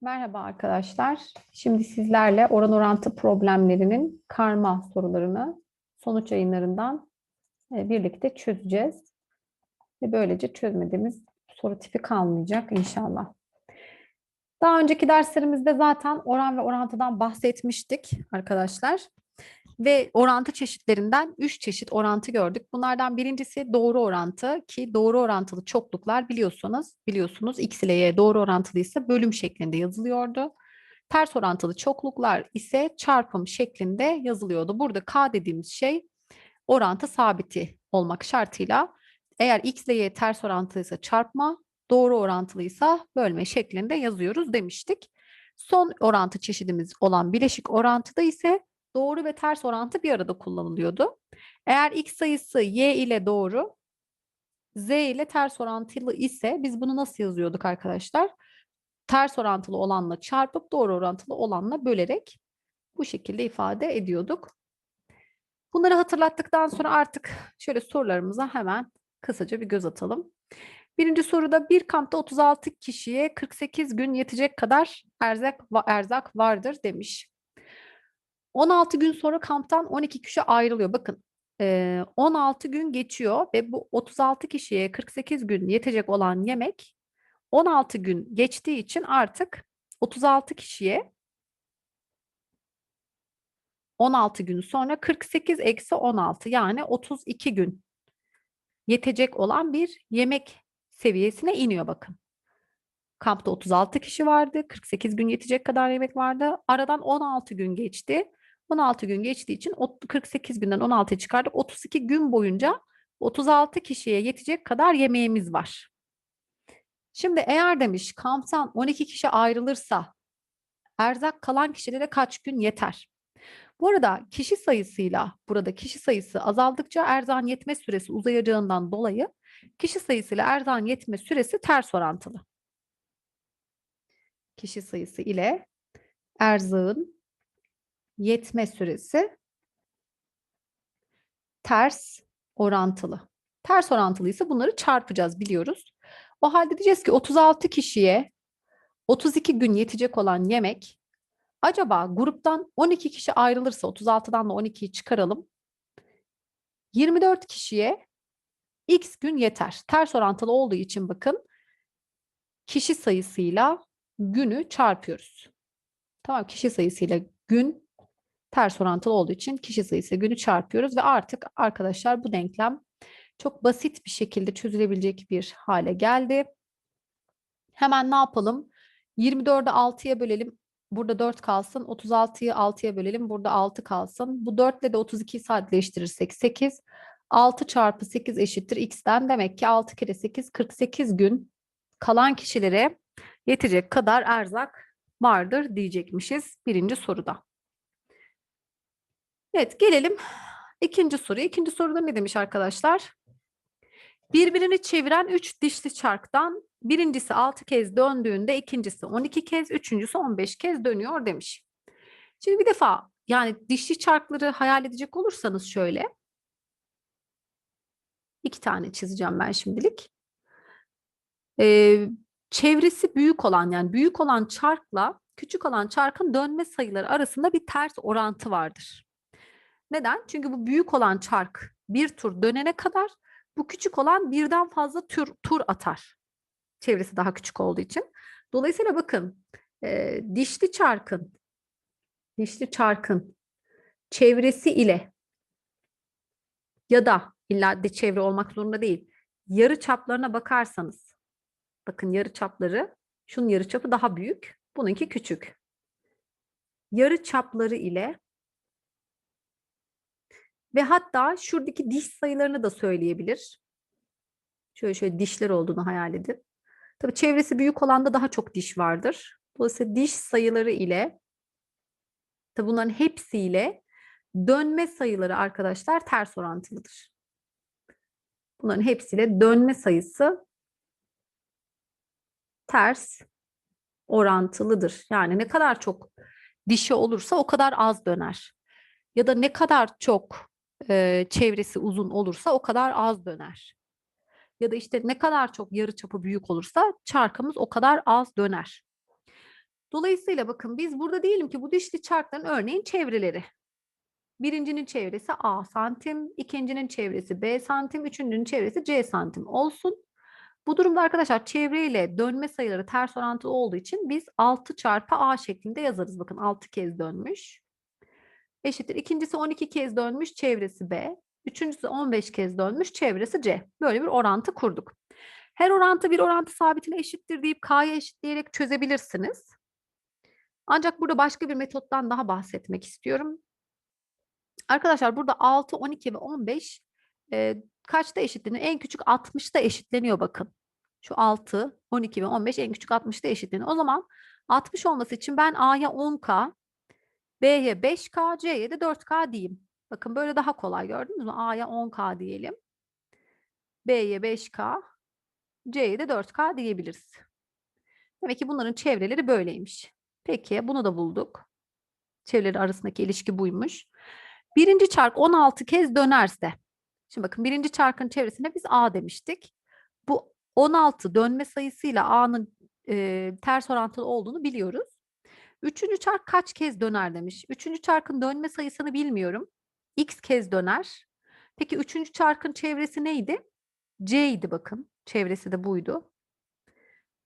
Merhaba arkadaşlar. Şimdi sizlerle oran orantı problemlerinin karma sorularını sonuç yayınlarından e, birlikte çözeceğiz. Ve böylece çözmediğimiz soru tipi kalmayacak inşallah. Daha önceki derslerimizde zaten oran ve orantıdan bahsetmiştik arkadaşlar. Ve orantı çeşitlerinden 3 çeşit orantı gördük. Bunlardan birincisi doğru orantı ki doğru orantılı çokluklar biliyorsunuz. Biliyorsunuz x ile y doğru orantılıysa bölüm şeklinde yazılıyordu. Ters orantılı çokluklar ise çarpım şeklinde yazılıyordu. Burada k dediğimiz şey orantı sabiti olmak şartıyla eğer x ile y ters orantılıysa çarpma, doğru orantılıysa bölme şeklinde yazıyoruz demiştik. Son orantı çeşidimiz olan bileşik orantıda ise doğru ve ters orantı bir arada kullanılıyordu. Eğer x sayısı y ile doğru, z ile ters orantılı ise biz bunu nasıl yazıyorduk arkadaşlar? Ters orantılı olanla çarpıp doğru orantılı olanla bölerek bu şekilde ifade ediyorduk. Bunları hatırlattıktan sonra artık şöyle sorularımıza hemen kısaca bir göz atalım. Birinci soruda bir kampta 36 kişiye 48 gün yetecek kadar erzak, erzak vardır demiş. 16 gün sonra kamptan 12 kişi ayrılıyor. Bakın 16 gün geçiyor ve bu 36 kişiye 48 gün yetecek olan yemek 16 gün geçtiği için artık 36 kişiye 16 gün sonra 48 eksi 16 yani 32 gün yetecek olan bir yemek seviyesine iniyor bakın. Kampta 36 kişi vardı. 48 gün yetecek kadar yemek vardı. Aradan 16 gün geçti. 16 gün geçtiği için 48 günden 16'ya çıkardık. 32 gün boyunca 36 kişiye yetecek kadar yemeğimiz var. Şimdi eğer demiş kamptan 12 kişi ayrılırsa erzak kalan kişilere kaç gün yeter? Bu arada kişi sayısıyla burada kişi sayısı azaldıkça erzağın yetme süresi uzayacağından dolayı kişi sayısıyla erzağın yetme süresi ters orantılı. Kişi sayısı ile erzağın yetme süresi ters orantılı. Ters orantılı ise bunları çarpacağız biliyoruz. O halde diyeceğiz ki 36 kişiye 32 gün yetecek olan yemek acaba gruptan 12 kişi ayrılırsa 36'dan da 12'yi çıkaralım. 24 kişiye x gün yeter. Ters orantılı olduğu için bakın kişi sayısıyla günü çarpıyoruz. Tamam kişi sayısıyla gün ters orantılı olduğu için kişi sayısı günü çarpıyoruz ve artık arkadaşlar bu denklem çok basit bir şekilde çözülebilecek bir hale geldi. Hemen ne yapalım? 24'ü 6'ya bölelim. Burada 4 kalsın. 36'yı 6'ya bölelim. Burada 6 kalsın. Bu 4 ile de 32'yi sadeleştirirsek 8. 6 çarpı 8 eşittir x'ten. Demek ki 6 kere 8 48 gün kalan kişilere yetecek kadar erzak vardır diyecekmişiz birinci soruda. Evet gelelim ikinci soruya. İkinci soruda ne demiş arkadaşlar? Birbirini çeviren üç dişli çarktan birincisi 6 kez döndüğünde ikincisi 12 kez, üçüncüsü 15 kez dönüyor demiş. Şimdi bir defa yani dişli çarkları hayal edecek olursanız şöyle. iki tane çizeceğim ben şimdilik. Ee, çevresi büyük olan yani büyük olan çarkla küçük olan çarkın dönme sayıları arasında bir ters orantı vardır. Neden? Çünkü bu büyük olan çark bir tur dönene kadar bu küçük olan birden fazla tur, tur atar. Çevresi daha küçük olduğu için. Dolayısıyla bakın e, dişli çarkın dişli çarkın çevresi ile ya da illa de çevre olmak zorunda değil. Yarı çaplarına bakarsanız bakın yarı çapları şunun yarı çapı daha büyük. Bununki küçük. Yarı çapları ile ve hatta şuradaki diş sayılarını da söyleyebilir. Şöyle şöyle dişler olduğunu hayal edin. Tabii çevresi büyük olanda daha çok diş vardır. Dolayısıyla diş sayıları ile tabii bunların hepsiyle dönme sayıları arkadaşlar ters orantılıdır. Bunların hepsiyle dönme sayısı ters orantılıdır. Yani ne kadar çok dişi olursa o kadar az döner. Ya da ne kadar çok e, çevresi uzun olursa o kadar az döner. Ya da işte ne kadar çok yarı çapı büyük olursa çarkımız o kadar az döner. Dolayısıyla bakın biz burada diyelim ki bu dişli çarkların örneğin çevreleri. Birincinin çevresi A santim, ikincinin çevresi B santim, üçüncünün çevresi C santim olsun. Bu durumda arkadaşlar çevreyle dönme sayıları ters orantılı olduğu için biz 6 çarpı A şeklinde yazarız. Bakın 6 kez dönmüş. Eşittir. İkincisi 12 kez dönmüş, çevresi B. Üçüncüsü 15 kez dönmüş, çevresi C. Böyle bir orantı kurduk. Her orantı bir orantı sabitine eşittir deyip K'ya eşitleyerek çözebilirsiniz. Ancak burada başka bir metottan daha bahsetmek istiyorum. Arkadaşlar burada 6, 12 ve 15 e, kaçta eşitleniyor? En küçük 60'ta eşitleniyor bakın. Şu 6, 12 ve 15 en küçük 60'ta eşitleniyor. O zaman 60 olması için ben A'ya 10K, B'ye 5K, C'ye de 4K diyeyim. Bakın böyle daha kolay gördünüz mü? A'ya 10K diyelim. B'ye 5K, C'ye de 4K diyebiliriz. Demek ki bunların çevreleri böyleymiş. Peki bunu da bulduk. Çevreleri arasındaki ilişki buymuş. Birinci çark 16 kez dönerse. Şimdi bakın birinci çarkın çevresine biz A demiştik. Bu 16 dönme sayısıyla A'nın e, ters orantılı olduğunu biliyoruz. Üçüncü çark kaç kez döner demiş. Üçüncü çarkın dönme sayısını bilmiyorum. X kez döner. Peki üçüncü çarkın çevresi neydi? C idi bakın. Çevresi de buydu.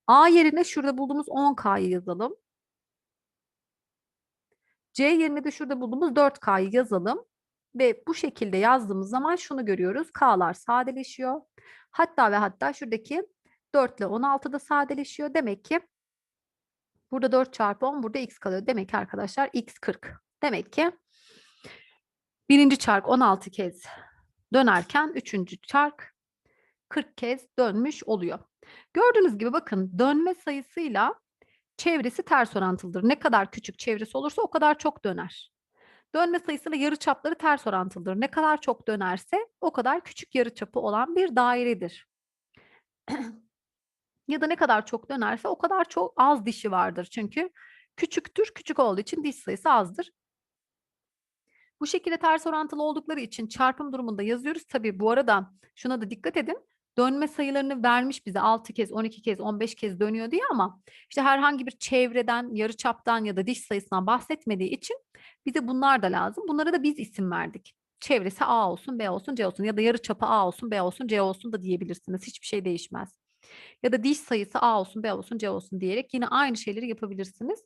A yerine şurada bulduğumuz 10K'yı yazalım. C yerine de şurada bulduğumuz 4K'yı yazalım. Ve bu şekilde yazdığımız zaman şunu görüyoruz. K'lar sadeleşiyor. Hatta ve hatta şuradaki 4 ile 16 da sadeleşiyor. Demek ki burada 4 çarpı 10 burada x kalıyor. Demek ki arkadaşlar x 40. Demek ki birinci çark 16 kez dönerken üçüncü çark 40 kez dönmüş oluyor. Gördüğünüz gibi bakın dönme sayısıyla çevresi ters orantılıdır. Ne kadar küçük çevresi olursa o kadar çok döner. Dönme sayısıyla yarıçapları ters orantılıdır. Ne kadar çok dönerse o kadar küçük yarıçapı olan bir dairedir. ya da ne kadar çok dönerse o kadar çok az dişi vardır. Çünkü küçüktür, küçük olduğu için diş sayısı azdır. Bu şekilde ters orantılı oldukları için çarpım durumunda yazıyoruz. Tabii bu arada şuna da dikkat edin. Dönme sayılarını vermiş bize 6 kez, 12 kez, 15 kez dönüyor diye ama işte herhangi bir çevreden, yarıçaptan ya da diş sayısından bahsetmediği için bize bunlar da lazım. Bunlara da biz isim verdik. Çevresi A olsun, B olsun, C olsun ya da yarıçapı A olsun, B olsun, C olsun da diyebilirsiniz. Hiçbir şey değişmez. Ya da diş sayısı A olsun, B olsun, C olsun diyerek yine aynı şeyleri yapabilirsiniz.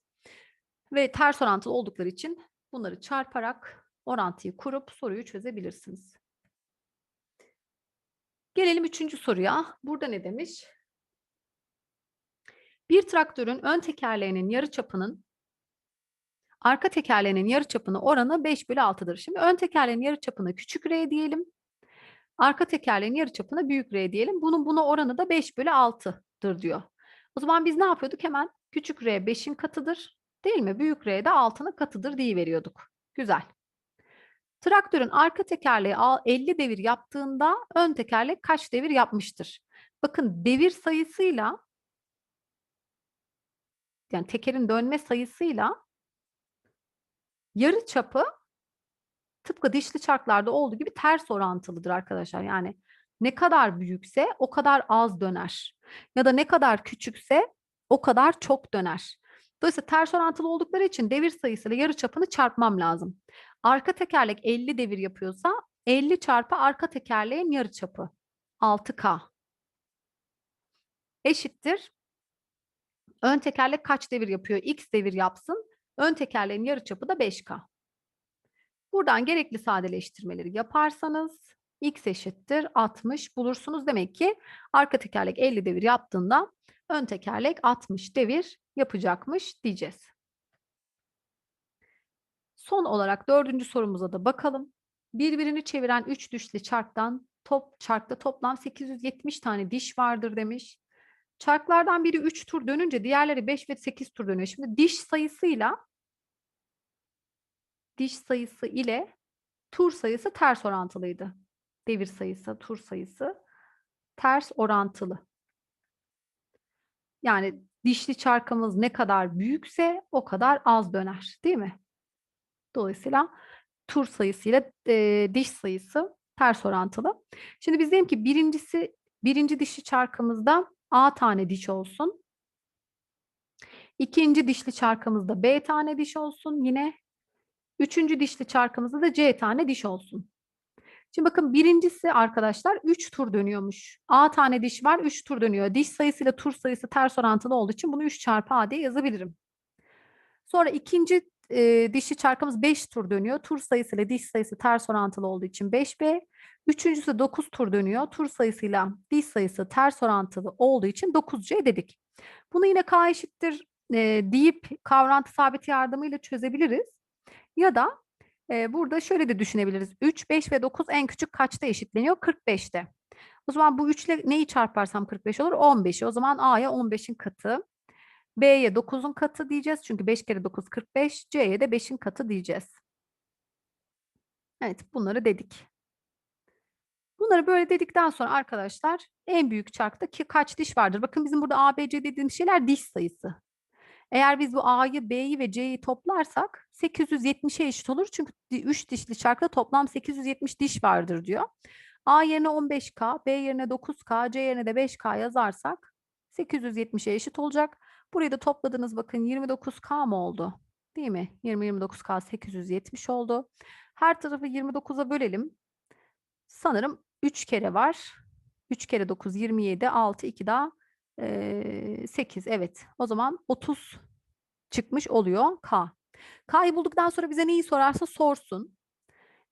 Ve ters orantılı oldukları için bunları çarparak orantıyı kurup soruyu çözebilirsiniz. Gelelim üçüncü soruya. Burada ne demiş? Bir traktörün ön tekerleğinin yarıçapının arka tekerleğinin yarıçapına oranı 5 bölü 6'dır. Şimdi ön tekerleğin yarıçapına küçük r diyelim. Arka tekerleğin yarıçapına büyük r diyelim. Bunun buna oranı da 5 bölü 6'dır diyor. O zaman biz ne yapıyorduk? Hemen küçük r 5'in katıdır. Değil mi? Büyük r de 6'nın katıdır diye veriyorduk. Güzel. Traktörün arka tekerleği 50 devir yaptığında ön tekerlek kaç devir yapmıştır? Bakın devir sayısıyla yani tekerin dönme sayısıyla yarı çapı tıpkı dişli çarklarda olduğu gibi ters orantılıdır arkadaşlar. Yani ne kadar büyükse o kadar az döner. Ya da ne kadar küçükse o kadar çok döner. Dolayısıyla ters orantılı oldukları için devir sayısıyla yarı çapını çarpmam lazım. Arka tekerlek 50 devir yapıyorsa 50 çarpı arka tekerleğin yarı çapı 6K eşittir. Ön tekerlek kaç devir yapıyor? X devir yapsın. Ön tekerleğin yarı çapı da 5K. Buradan gerekli sadeleştirmeleri yaparsanız X eşittir 60 bulursunuz. Demek ki arka tekerlek 50 devir yaptığında ön tekerlek 60 devir yapacakmış diyeceğiz. Son olarak dördüncü sorumuza da bakalım. Birbirini çeviren üç dişli çarktan top çarkta toplam 870 tane diş vardır demiş. Çarklardan biri 3 tur dönünce diğerleri 5 ve 8 tur dönüyor. Şimdi diş sayısıyla diş sayısı ile tur sayısı ters orantılıydı. Devir sayısı, tur sayısı ters orantılı. Yani dişli çarkımız ne kadar büyükse o kadar az döner, değil mi? Dolayısıyla tur sayısıyla e, diş sayısı ters orantılı. Şimdi biz diyelim ki birincisi birinci dişi çarkımızda A tane diş olsun. İkinci dişli çarkımızda B tane diş olsun yine. Üçüncü dişli çarkımızda da C tane diş olsun. Şimdi bakın birincisi arkadaşlar 3 tur dönüyormuş. A tane diş var 3 tur dönüyor. Diş sayısıyla tur sayısı ters orantılı olduğu için bunu 3 çarpı A diye yazabilirim. Sonra ikinci e, dişli çarkımız 5 tur dönüyor. Tur sayısıyla diş sayısı ters orantılı olduğu için 5B. Üçüncüsü 9 tur dönüyor. Tur sayısıyla diş sayısı ters orantılı olduğu için 9C dedik. Bunu yine K eşittir e, deyip kavrantı sabiti yardımıyla çözebiliriz. Ya da e, burada şöyle de düşünebiliriz. 3, 5 ve 9 en küçük kaçta eşitleniyor? 45'te. O zaman bu 3 ile neyi çarparsam 45 olur? 15'i. O zaman A'ya 15'in katı. B'ye 9'un katı diyeceğiz. Çünkü 5 kere 9 45. C'ye de 5'in katı diyeceğiz. Evet bunları dedik. Bunları böyle dedikten sonra arkadaşlar en büyük çarkta ki kaç diş vardır? Bakın bizim burada A, B, C dediğimiz şeyler diş sayısı. Eğer biz bu A'yı, B'yi ve C'yi toplarsak 870'e eşit olur. Çünkü 3 dişli çarkta toplam 870 diş vardır diyor. A yerine 15K, B yerine 9K, C yerine de 5K yazarsak 870'e eşit olacak. Burayı da topladınız bakın 29K mı oldu? Değil mi? 20-29K 870 oldu. Her tarafı 29'a bölelim. Sanırım 3 kere var. 3 kere 9 27, 6, 2 daha 8 evet. O zaman 30 çıkmış oluyor K. K'yı bulduktan sonra bize neyi sorarsa sorsun.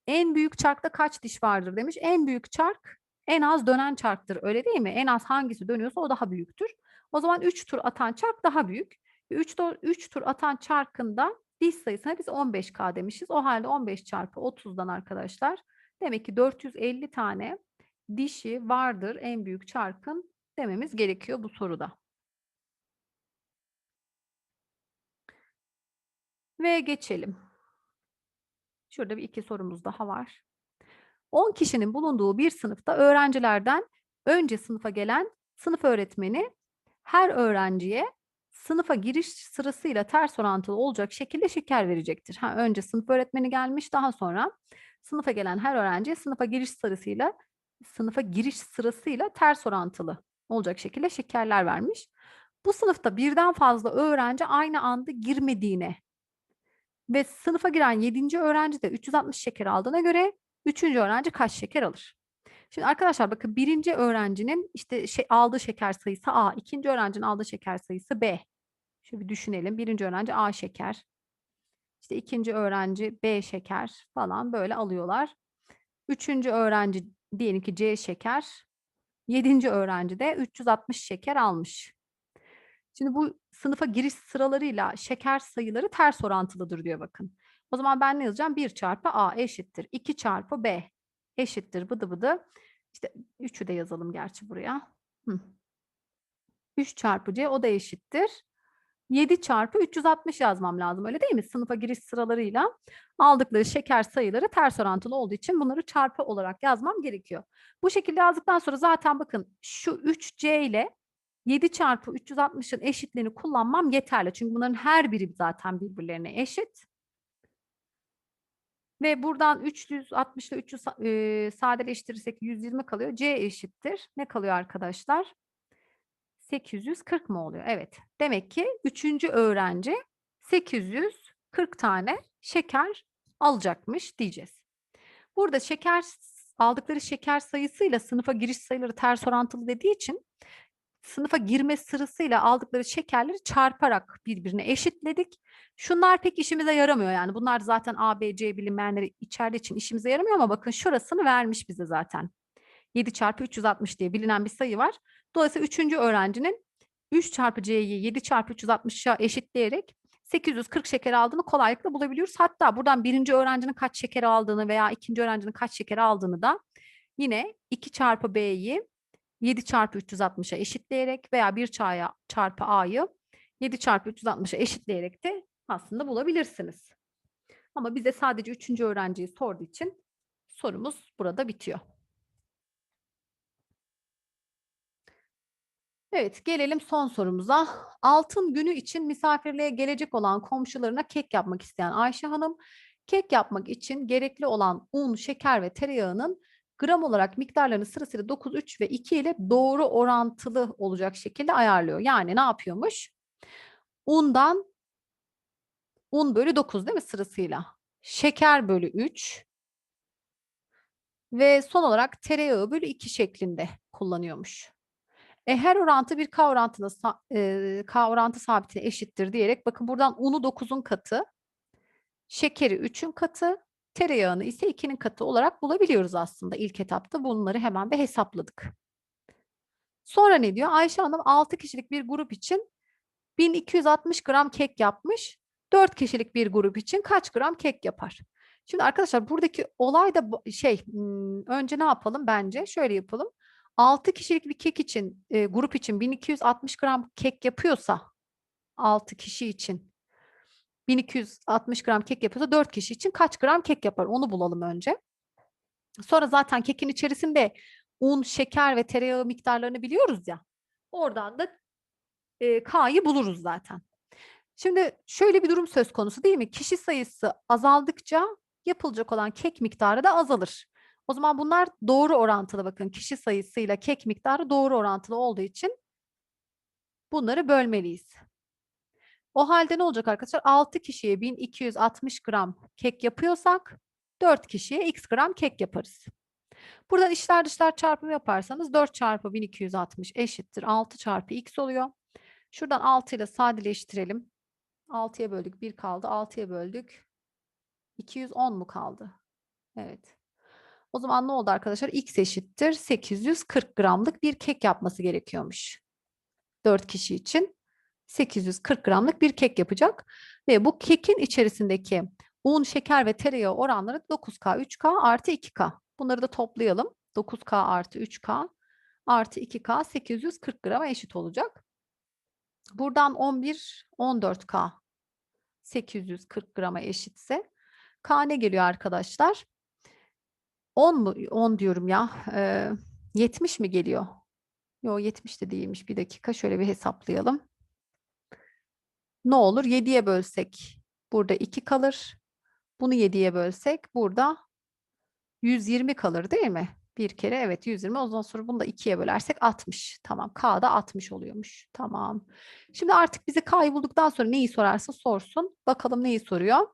En büyük çarkta kaç diş vardır demiş. En büyük çark en az dönen çarktır öyle değil mi? En az hangisi dönüyorsa o daha büyüktür. O zaman 3 tur atan çark daha büyük. 3, 3 tur atan çarkında diş sayısına biz 15K demişiz. O halde 15 çarpı 30'dan arkadaşlar. Demek ki 450 tane dişi vardır en büyük çarkın dememiz gerekiyor bu soruda. Ve geçelim. Şurada bir iki sorumuz daha var. 10 kişinin bulunduğu bir sınıfta öğrencilerden önce sınıfa gelen sınıf öğretmeni her öğrenciye sınıfa giriş sırasıyla ters orantılı olacak şekilde şeker verecektir. Ha, önce sınıf öğretmeni gelmiş daha sonra sınıfa gelen her öğrenciye sınıfa giriş sırasıyla sınıfa giriş sırasıyla ters orantılı olacak şekilde şekerler vermiş. Bu sınıfta birden fazla öğrenci aynı anda girmediğine ve sınıfa giren 7. öğrenci de 360 şeker aldığına göre 3. öğrenci kaç şeker alır? Şimdi arkadaşlar bakın birinci öğrencinin işte şey, aldığı şeker sayısı A, ikinci öğrencinin aldığı şeker sayısı B. Şöyle bir düşünelim. Birinci öğrenci A şeker. İşte ikinci öğrenci B şeker falan böyle alıyorlar. Üçüncü öğrenci diyelim ki C şeker. Yedinci öğrenci de 360 şeker almış. Şimdi bu sınıfa giriş sıralarıyla şeker sayıları ters orantılıdır diyor bakın. O zaman ben ne yazacağım? 1 çarpı A eşittir. 2 çarpı B eşittir. Bıdı bıdı. İşte 3'ü de yazalım gerçi buraya. Hı. 3 çarpı C o da eşittir. 7 çarpı 360 yazmam lazım öyle değil mi? Sınıfa giriş sıralarıyla aldıkları şeker sayıları ters orantılı olduğu için bunları çarpı olarak yazmam gerekiyor. Bu şekilde yazdıktan sonra zaten bakın şu 3C ile 7 çarpı 360'ın eşitliğini kullanmam yeterli. Çünkü bunların her biri zaten birbirlerine eşit. Ve buradan 360 ile 300 e, sadeleştirirsek 120 kalıyor. C eşittir. Ne kalıyor arkadaşlar? 840 mı oluyor? Evet. Demek ki 3. öğrenci 840 tane şeker alacakmış diyeceğiz. Burada şeker aldıkları şeker sayısıyla sınıfa giriş sayıları ters orantılı dediği için sınıfa girme sırasıyla aldıkları şekerleri çarparak birbirine eşitledik. Şunlar pek işimize yaramıyor yani. Bunlar zaten A, B, C bilinmeyenleri içerdiği için işimize yaramıyor ama bakın şurasını vermiş bize zaten. 7 çarpı 360 diye bilinen bir sayı var. Dolayısıyla 3. öğrencinin 3 çarpı C'yi 7 çarpı 360'a eşitleyerek 840 şeker aldığını kolaylıkla bulabiliyoruz. Hatta buradan birinci öğrencinin kaç şeker aldığını veya ikinci öğrencinin kaç şeker aldığını da yine 2 çarpı B'yi 7 çarpı 360'a eşitleyerek veya 1 çarpı A'yı 7 çarpı 360'a eşitleyerek de aslında bulabilirsiniz. Ama bize sadece 3. öğrenciyi sorduğu için sorumuz burada bitiyor. Evet, gelelim son sorumuza. Altın günü için misafirliğe gelecek olan komşularına kek yapmak isteyen Ayşe Hanım, kek yapmak için gerekli olan un, şeker ve tereyağının gram olarak miktarlarını sırasıyla 9, 3 ve 2 ile doğru orantılı olacak şekilde ayarlıyor. Yani ne yapıyormuş? Undan un bölü 9 değil mi sırasıyla? Şeker bölü 3 ve son olarak tereyağı bölü 2 şeklinde kullanıyormuş. E, her orantı bir K orantına e, K orantı sabitine eşittir diyerek bakın buradan unu 9'un katı, şekeri 3'ün katı, tereyağını ise 2'nin katı olarak bulabiliyoruz aslında ilk etapta. Bunları hemen bir hesapladık. Sonra ne diyor? Ayşe Hanım 6 kişilik bir grup için 1260 gram kek yapmış. 4 kişilik bir grup için kaç gram kek yapar? Şimdi arkadaşlar buradaki olay da şey hmm, önce ne yapalım bence? Şöyle yapalım. 6 kişilik bir kek için e, grup için 1260 gram kek yapıyorsa 6 kişi için 1260 gram kek yapıyorsa 4 kişi için kaç gram kek yapar? Onu bulalım önce. Sonra zaten kekin içerisinde un, şeker ve tereyağı miktarlarını biliyoruz ya. Oradan da e, K'yı buluruz zaten. Şimdi şöyle bir durum söz konusu değil mi? Kişi sayısı azaldıkça yapılacak olan kek miktarı da azalır. O zaman bunlar doğru orantılı bakın. Kişi sayısıyla kek miktarı doğru orantılı olduğu için bunları bölmeliyiz. O halde ne olacak arkadaşlar? 6 kişiye 1260 gram kek yapıyorsak 4 kişiye x gram kek yaparız. Buradan içler dışlar çarpımı yaparsanız 4 çarpı 1260 eşittir 6 çarpı x oluyor. Şuradan 6 ile sadeleştirelim. 6'ya böldük 1 kaldı. 6'ya böldük. 210 mu kaldı? Evet. O zaman ne oldu arkadaşlar? X eşittir 840 gramlık bir kek yapması gerekiyormuş. 4 kişi için 840 gramlık bir kek yapacak. Ve bu kekin içerisindeki un, şeker ve tereyağı oranları 9K, 3K artı 2K. Bunları da toplayalım. 9K artı 3K artı 2K 840 grama eşit olacak. Buradan 11, 14K 840 grama eşitse K ne geliyor arkadaşlar? 10 mu? 10 diyorum ya. Ee, 70 mi geliyor? Yok 70 de değilmiş. Bir dakika şöyle bir hesaplayalım. Ne olur? 7'ye bölsek burada 2 kalır. Bunu 7'ye bölsek burada 120 kalır değil mi? Bir kere evet 120. O zaman sonra bunu da 2'ye bölersek 60. Tamam. K da 60 oluyormuş. Tamam. Şimdi artık bize K'yı bulduktan sonra neyi sorarsa sorsun. Bakalım neyi soruyor.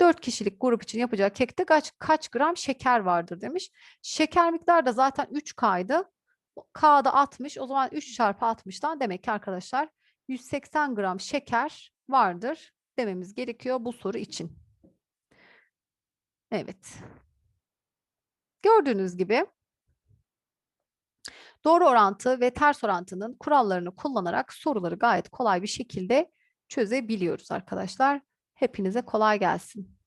4 kişilik grup için yapacağı kekte kaç, kaç gram şeker vardır demiş. Şeker miktarı da zaten 3K'ydı. K'da 60. O zaman 3 çarpı 60'dan demek ki arkadaşlar 180 gram şeker vardır dememiz gerekiyor bu soru için. Evet. Gördüğünüz gibi doğru orantı ve ters orantının kurallarını kullanarak soruları gayet kolay bir şekilde çözebiliyoruz arkadaşlar. Hepinize kolay gelsin.